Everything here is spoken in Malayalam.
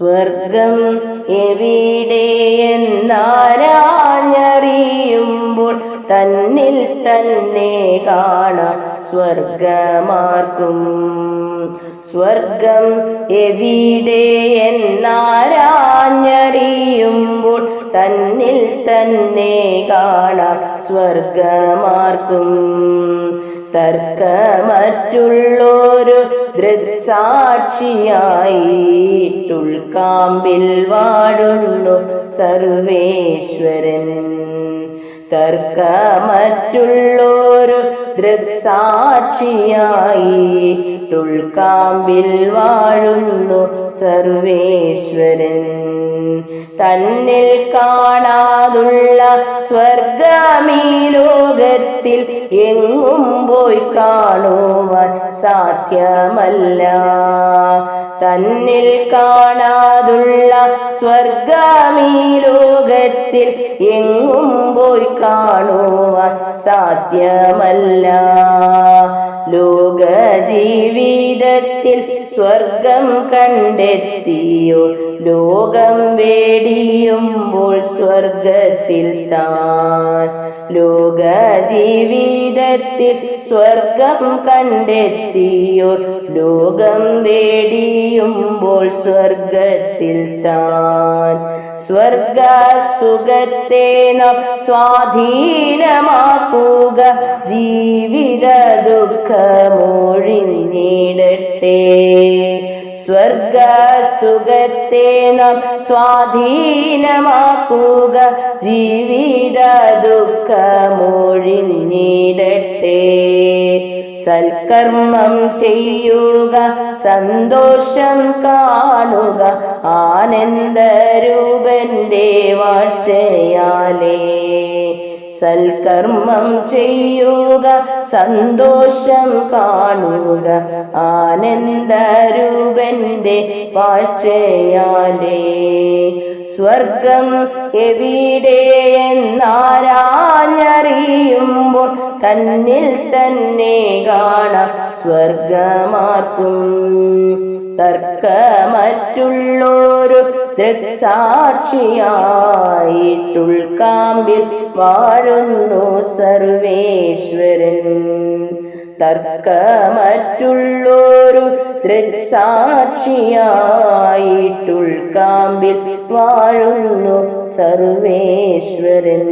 സ്വർഗം എവിടെയെന്നാരാഞ്ഞറിയുമ്പോൾ തന്നിൽ തന്നെ കാണാം സ്വർഗമാർക്കും. സ്വർഗം എവിടെ എന്നാരാഞ്ഞറിയുമ്പോൾ തന്നിൽ തന്നെ കാണാം സ്വർഗമാർക്കും. തർക്കമറ്റുള്ളൊരു ദൃക്സാക്ഷിയായിട്ടുൾക്കാമ്പിൽ വാടുന്നു സർവേശ്വരൻ. തർക്കമറ്റുള്ളൊരു ദൃക്സാക്ഷിയായിട്ടുൾക്കാമ്പിൽ വാഴുന്നു സർവേശ്വരൻ. തന്നിൽ കാണാതുള്ള സ്വർഗമീ ലോകത്തിൽ എങ്ങും പോയി കാണുവാൻ സാധ്യമല്ല. തന്നിൽ കാണാതുള്ള സ്വർഗമീ ലോകത്തിൽ എങ്ങും പോയി കാണുവാൻ സാധ്യമല്ല. ലോക ജീവിതത്തിൽ സ്വർഗം കണ്ടെത്തിയോ? ലോകം വേടിയുമ്പോൾ സ്വർഗത്തിൽ താൻ. ലോക ജീവിതത്തിൽ സ്വർഗം കണ്ടെത്തിയോ? ലോകം വേടിയുമ്പോൾ സ്വർഗത്തിൽ താൻ. സ്വർഗ സുഖത്തെ നാം സ്വാധീനമാക്കുക. ജീവിത ദുഃഖമൊഴിഞ്ഞിടട്ടെ. സ്വർഗ സുഖത്തെ നാം സ്വാധീനമാക്കുക. ജീവിത ദുഃഖമൊഴിഞ്ഞിടട്ടെ. സൽക്കർമ്മം ചെയ്യുക സന്തോഷം കാണുക ആനന്ദരൂപന്റെ വാഴ്ചയാലേ. സൽക്കർമ്മം ചെയ്യുക സന്തോഷം കാണുക ആനന്ദരൂപന്റെ വാഴ്ചയാലേ. സ്വർഗം എവിടെ എന്നാരാഞ്ഞറിയുമ്പോൾ തന്നിൽ തന്നെ കാണാം സ്വർഗമാർക്കും. തർക്കമറ്റുള്ളൊരു ദൃക്സാക്ഷിയായിട്ടുൾക്കാമ്പിൽ വാഴുന്നു സർവേശ്വരൻ. തർക്കമറ്റുള്ളൊരു ദൃക്സാക്ഷിയായിട്ടുൾക്കാമ്പിൽ വാഴുന്നു സർവേശ്വരൻ.